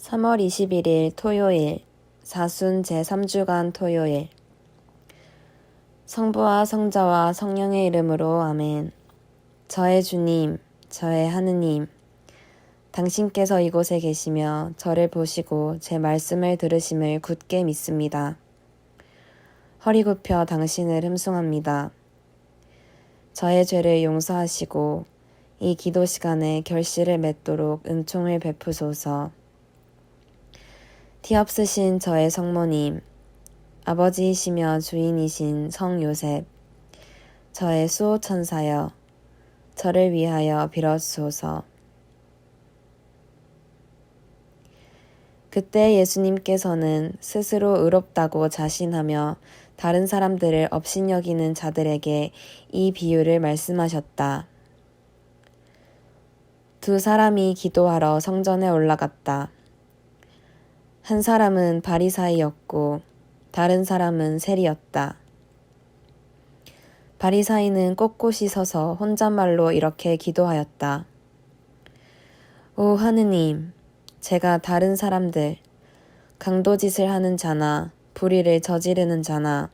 3월 21일 토요일 사순 제3주간 토요일 성부와 성자와 성령의 이름으로 아멘 저의 주님 저의 하느님 당신께서 이곳에 계시며 저를 보시고 제 말씀을 들으심을 굳게 믿습니다. 허리 굽혀 당신을 흠숭합니다. 저의 죄를 용서하시고 이 기도 시간에 결실을 맺도록 은총을 베푸소서. 티 없으신 저의 성모님, 아버지이시며 주인이신 성 요셉, 저의 수호천사여, 저를 위하여 빌어주소서. 그때 예수님께서는 스스로 의롭다고 자신하며 다른 사람들을 업신여기는 자들에게 이 비유를 말씀하셨다. 두 사람이 기도하러 성전에 올라갔다. 한 사람은 바리사이였고 다른 사람은 세리였다. 바리사이는 꼿꼿이 서서 혼잣말로 이렇게 기도하였다. 오 하느님, 제가 다른 사람들, 강도짓을 하는 자나 불의를 저지르는 자나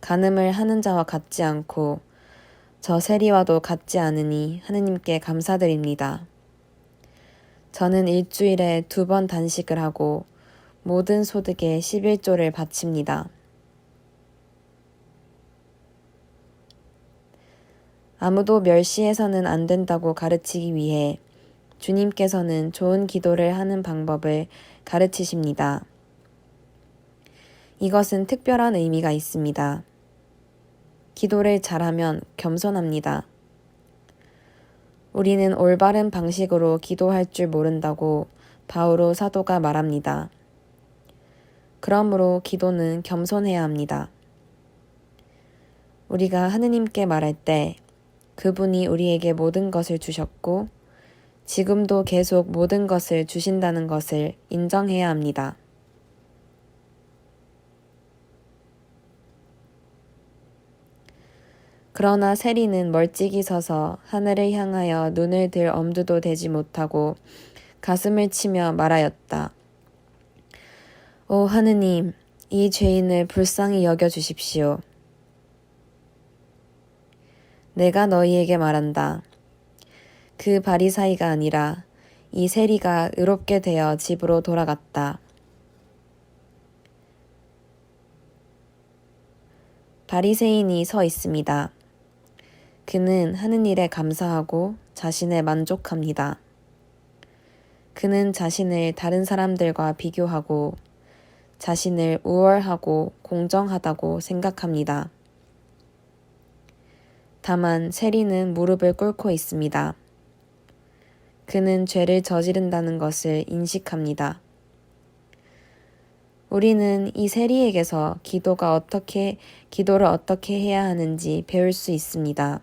간음을 하는 자와 같지 않고 저 세리와도 같지 않으니 하느님께 감사드립니다. 저는 일주일에 두 번 단식을 하고 모든 소득의 11조를 바칩니다. 아무도 멸시해서는 안 된다고 가르치기 위해 주님께서는 좋은 기도를 하는 방법을 가르치십니다. 이것은 특별한 의미가 있습니다. 기도를 잘하면 겸손합니다. 우리는 올바른 방식으로 기도할 줄 모른다고 바오로 사도가 말합니다. 그러므로 기도는 겸손해야 합니다. 우리가 하느님께 말할 때 그분이 우리에게 모든 것을 주셨고 지금도 계속 모든 것을 주신다는 것을 인정해야 합니다. 그러나 세리는 멀찍이 서서 하늘을 향하여 눈을 들 엄두도 되지 못하고 가슴을 치며 말하였다. 오 하느님, 이 죄인을 불쌍히 여겨 주십시오. 내가 너희에게 말한다. 그 바리사이가 아니라 이 세리가 의롭게 되어 집으로 돌아갔다. 바리새인이 서 있습니다. 그는 하는 일에 감사하고 자신에 만족합니다. 그는 자신을 다른 사람들과 비교하고 자신을 우월하고 공정하다고 생각합니다. 다만 세리는 무릎을 꿇고 있습니다. 그는 죄를 저지른다는 것을 인식합니다. 우리는 이 세리에게서 기도가 어떻게, 기도를 어떻게 해야 하는지 배울 수 있습니다.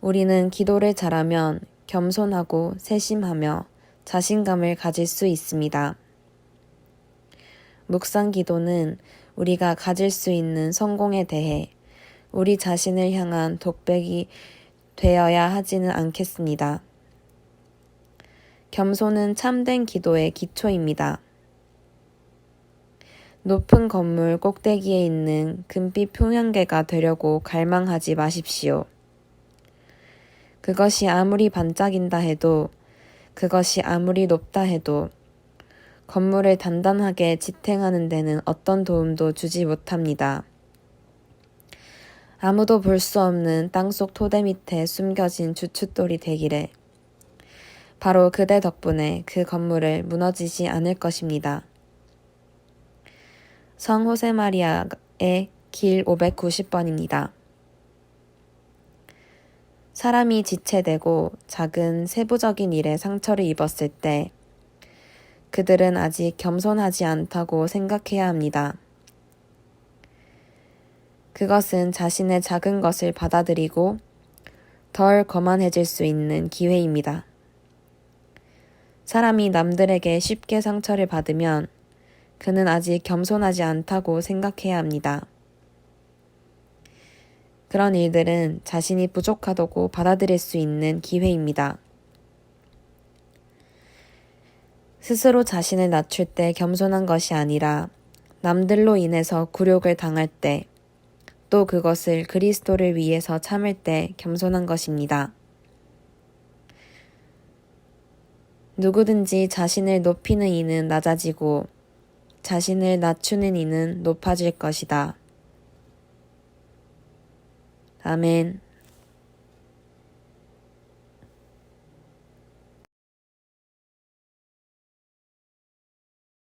우리는 기도를 잘하면 겸손하고 세심하며 자신감을 가질 수 있습니다. 묵상 기도는 우리가 가질 수 있는 성공에 대해 우리 자신을 향한 독백이 되어야 하지는 않겠습니다. 겸손은 참된 기도의 기초입니다. 높은 건물 꼭대기에 있는 금빛 평양계가 되려고 갈망하지 마십시오. 그것이 아무리 반짝인다 해도, 그것이 아무리 높다 해도, 건물을 단단하게 지탱하는 데는 어떤 도움도 주지 못합니다. 아무도 볼 수 없는 땅속 토대 밑에 숨겨진 주춧돌이 되기를. 바로 그대 덕분에 그 건물을 무너지지 않을 것입니다. 성 호세 마리아의 길 590번입니다. 사람이 지체되고 작은 세부적인 일에 상처를 입었을 때 그들은 아직 겸손하지 않다고 생각해야 합니다. 그것은 자신의 작은 것을 받아들이고 덜 거만해질 수 있는 기회입니다. 사람이 남들에게 쉽게 상처를 받으면 그는 아직 겸손하지 않다고 생각해야 합니다. 그런 일들은 자신이 부족하다고 받아들일 수 있는 기회입니다. 스스로 자신을 낮출 때 겸손한 것이 아니라 남들로 인해서 굴욕을 당할 때 또 그것을 그리스도를 위해서 참을 때 겸손한 것입니다. 누구든지 자신을 높이는 이는 낮아지고 자신을 낮추는 이는 높아질 것이다. 아멘.